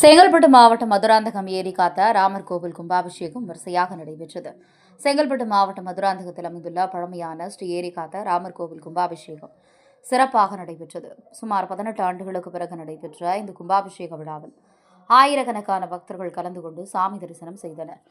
செங்கல்பட்டு மாவட்டம் மதுராந்தகம் ஏரி காத்த ராமர் கோவில் கும்பாபிஷேகம் வரிசையாக நடைபெற்றது. செங்கல்பட்டு மாவட்டம் மதுராந்தகத்தில் அமைந்துள்ள பழமையான ஸ்ரீ ஏரி காத்த ராமர் கோவில் கும்பாபிஷேகம் சிறப்பாக நடைபெற்றது. சுமார் பதினெட்டு ஆண்டுகளுக்கு பிறகு நடைபெற்ற இந்த கும்பாபிஷேக விழாவில் ஆயிரக்கணக்கான பக்தர்கள் கலந்து கொண்டு சாமி தரிசனம் செய்தனர்.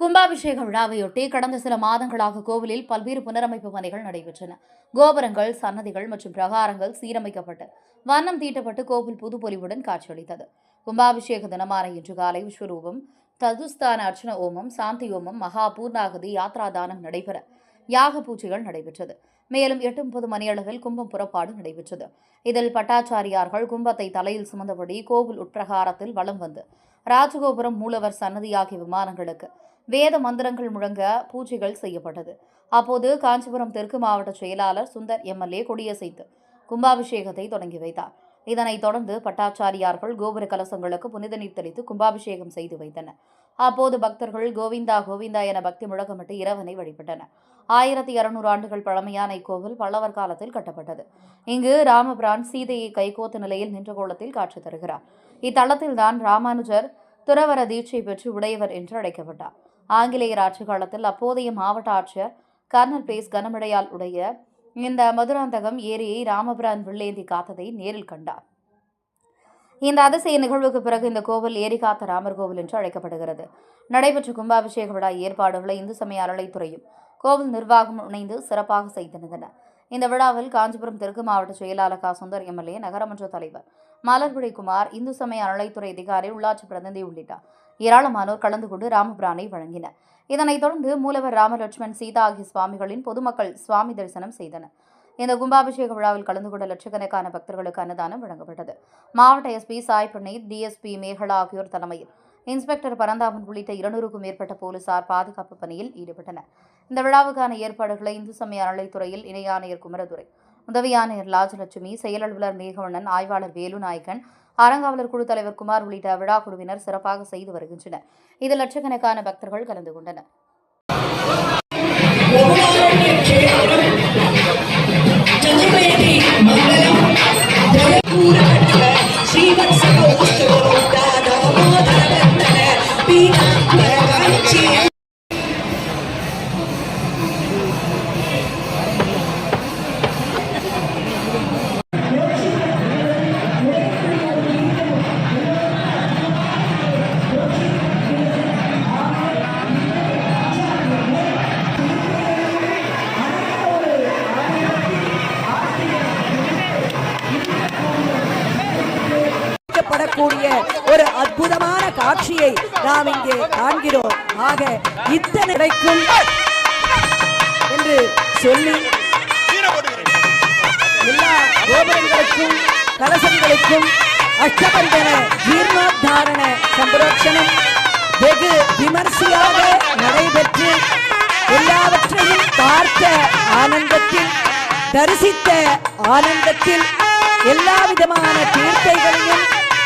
கும்பாபிஷேக விழாவையொட்டி கடந்த சில மாதங்களாக கோவிலில் பல்வேறு புனரமைப்பு பணிகள் நடைபெற்றன. கோபுரங்கள் சன்னதிகள் மற்றும் பிரகாரங்கள் சீரமைக்கப்பட்டு வண்ணம் தீட்டப்பட்டு கோவில் புதுப்பொலிவுடன் காட்சியளித்தது. கும்பாபிஷேக தினமான இன்று காலை விஸ்வரூபம் ததுஸ்தான அர்ச்சன ஓமம் சாந்தி ஓமம் மகா பூர்ணாகதி யாத்ரா தானம் நடைபெற யாக பூஜைகள் நடைபெற்றது. மேலும் எட்டு முப்பது மணியளவில் கும்பம் புறப்பாடு நடைபெற்றது. இதில் பட்டாச்சாரியார்கள் கும்பத்தை தலையில் சுமந்தபடி கோவில் உட்பிரகாரத்தில் வலம் வந்து ராஜகோபுரம் மூலவர் சன்னதி ஆகிய விமானங்களுக்கு வேத மந்திரங்கள் முழங்க பூஜைகள் செய்யப்பட்டது. அப்போது காஞ்சிபுரம் தெற்கு மாவட்ட செயலாளர் சுந்தர் எம்எல்ஏ கொடியசைத்து கும்பாபிஷேகத்தை தொடங்கி வைத்தார். இதனைத் தொடர்ந்து பட்டாச்சாரியார்கள் கோபுர கலசங்களுக்கு புனித நீர் தெளித்து கும்பாபிஷேகம் செய்து வைத்தனர். அப்போது பக்தர்கள் கோவிந்தா கோவிந்தா என பக்தி முழக்கமிட்டு இறைவனை வழிபட்டனர். ஆயிரத்தி இருநூறு ஆண்டுகள் பழமையான இக்கோவில் பல்லவர் காலத்தில் கட்டப்பட்டது. இங்கு ராமபிரான் சீதையை கைகோத்த நிலையில் நின்ற கோலத்தில் காட்சி தருகிறார். இத்தலத்தில்தான் ராமானுஜர் துறவர தீட்சை பெற்று உடையவர் என்று அழைக்கப்பட்டார். ஆங்கிலேயர் ஆட்சி காலத்தில் அப்போதைய மாவட்ட ஆட்சியர் கர்னல் பேஸ் கனமடையால் உடைய இந்த மதுராந்தகம் ஏரியை ராமபிரான் வில்லேந்தி காத்ததை நேரில் கண்டார். இந்த அதிசய நிகழ்வுக்கு பிறகு இந்த கோவில் ஏரிகாத்த ராமர் கோவில் என்று அழைக்கப்படுகிறது. நடைபெற்ற கும்பாபிஷேக விழா ஏற்பாடுகளை இந்து சமய அறளைத்துறையும் கோவில் நிர்வாகம் இணைந்து சிறப்பாக செய்திருந்தன. இந்த விழாவில் காஞ்சிபுரம் தெற்கு மாவட்ட செயலாளர் கா. சுந்தர் எம்எல்ஏ நகரமன்ற தலைவர் மலர்விழி குமார் இந்து சமய அறளைத்துறை அதிகாரி உள்ளாட்சி பிரதிநிதி உள்ளிட்ட ஏராளமானோர் கலந்து கொண்டு ராமபிரானை வழங்கினர். இதனைத் தொடர்ந்து மூலவர் ராமலட்சுமண் சீதா ஆகிய சுவாமிகளின் பொதுமக்கள் சுவாமி தரிசனம் செய்தனர். இந்த கும்பாபிஷேக விழாவில் கலந்து கொண்ட லட்சக்கணக்கான பக்தர்களுக்கு அன்னதானம் வழங்கப்பட்டது. மாவட்ட எஸ்பி சாய் பிரணீத் டிஎஸ்பி மேகலா ஆகியோர் தலைமையில். இன்ஸ்பெக்டர் பரந்தாமன் உள்ளிட்ட இருநூறுக்கும் மேற்பட்ட போலீசார் பாதுகாப்பு பணியில் ஈடுபட்டனர். இந்த விழாவுக்கான ஏற்பாடுகளை இந்து சமய அறநிலைத்துறையில் இணை ஆணையர் குமரதுரை உதவி ஆணையர் லாஜலட்சுமி செயல் அலுவலர் மேகவண்ணன் ஆய்வாளர் வேலு நாயக்கன் அறங்காவலர் குழு தலைவர் குமார் உள்ளிட்ட விழா குழுவினர் சிறப்பாக செய்து வருகின்றனர். இதில் லட்சக்கணக்கான பக்தர்கள் கலந்து கொண்டனர். கூடிய ஒரு அற்புதமான காட்சியை நாம் இங்கே காண்கிறோம். ஆக இத்தனை கிடைக்கும் என்று சொல்லி எல்லா கோபுரங்களுக்கும் கலசங்களுக்கும் அஷ்டபந்தன ஜீர்ணோத்தாரண சம்பரோட்சணம் வெகு விமர்சையாக நடைபெற்று எல்லாவற்றையும் பார்த்த ஆனந்தத்தில் தரிசித்த ஆனந்தத்தில் எல்லா விதமான தீர்த்தைகளையும்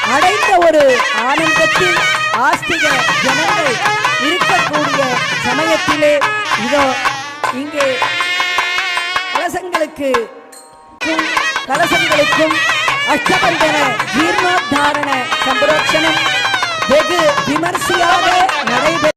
அடைந்த ஒரு ஆனந்தத்தில் ஆஸ்திக ஜனங்கள் இருக்கக்கூடிய சமயத்திலே இதோ இங்கே கலசங்களுக்கு கலசங்களுக்கும் அஷ்டபந்தன ஜீர்ணோத்தாரண சம்பரோட்சணம் வெகு விமர்சையாக நடைபெற்ற